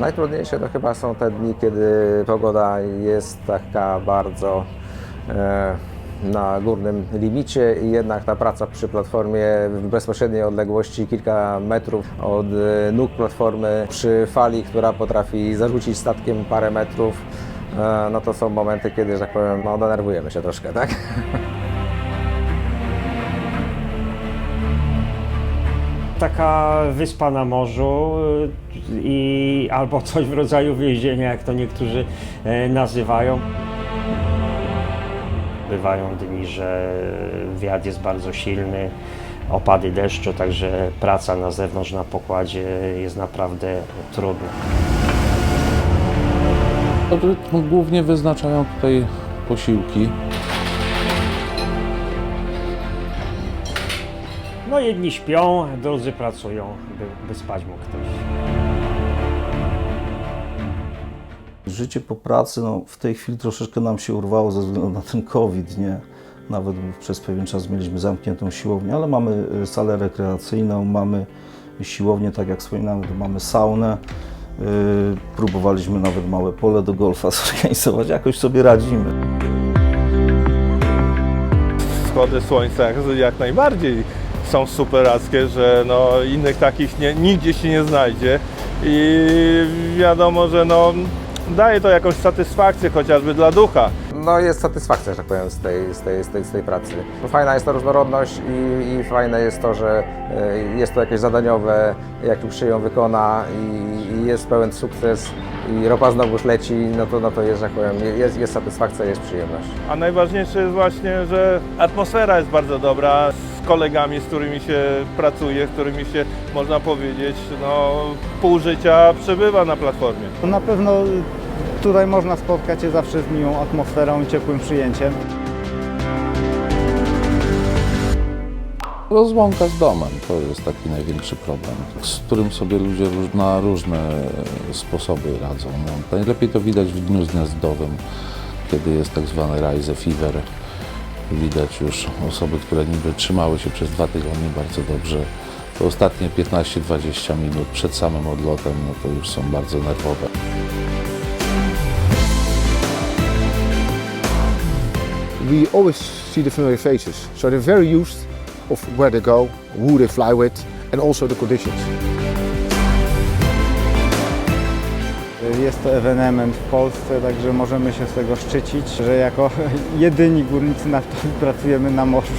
Najtrudniejsze to chyba są te dni, kiedy pogoda jest taka bardzo e, na górnym limicie i jednak ta praca przy platformie w bezpośredniej odległości kilka metrów od e, nóg platformy przy fali, która potrafi zarzucić statkiem parę metrów, e, no to są momenty, kiedy, że tak powiem, no, denerwujemy się troszkę, tak? Taka wyspa na morzu y, albo coś w rodzaju więzienia, jak to niektórzy e, nazywają. Bywają dni, że wiatr jest bardzo silny, opady deszczu, także praca na zewnątrz na pokładzie jest naprawdę trudna. Rytm głównie wyznaczają tutaj posiłki. No jedni śpią, drudzy pracują, by, by spać mógł ktoś. Życie po pracy, no, w tej chwili troszeczkę nam się urwało ze względu na ten COVID, nie? Nawet przez pewien czas mieliśmy zamkniętą siłownię, ale mamy y, salę rekreacyjną, mamy siłownię, tak jak wspominałem, mamy saunę. Yy, próbowaliśmy nawet małe pole do golfa zorganizować, jakoś sobie radzimy. wschody słońca jak, jak najbardziej są superackie, że no, innych takich nie, nigdzie się nie znajdzie i wiadomo, że no, daje to jakąś satysfakcję chociażby dla ducha. No jest satysfakcja, że tak powiem, z tej, z tej, z tej, z tej pracy. Fajna jest ta różnorodność i, i fajne jest to, że e, jest to jakieś zadaniowe, jak już się ją wykona i, i jest pełen sukces i ropa znowuż leci, no to, no to jest, że tak powiem, jest, jest satysfakcja, jest przyjemność. A najważniejsze jest właśnie, że atmosfera jest bardzo dobra kolegami, z którymi się pracuje, z którymi się, można powiedzieć, no, pół życia przebywa na platformie. Na pewno tutaj można spotkać się zawsze z miłą atmosferą i ciepłym przyjęciem. Rozłąka z domem to jest taki największy problem, z którym sobie ludzie na różne sposoby radzą. No, najlepiej to widać w dniu zjazdowym, kiedy jest tak zwany rise fever. Widać już osoby, które niby trzymały się przez dwa tygodnie bardzo dobrze. To ostatnie 15-20 minut przed samym odlotem, no to już są bardzo nerwowe. we always see the familiar faces. So they're very used of where they go, who they fly with, and also the conditions. Jest to ewenement w Polsce, także możemy się z tego szczycić, że jako jedyni górnicy naftowi pracujemy na morzu.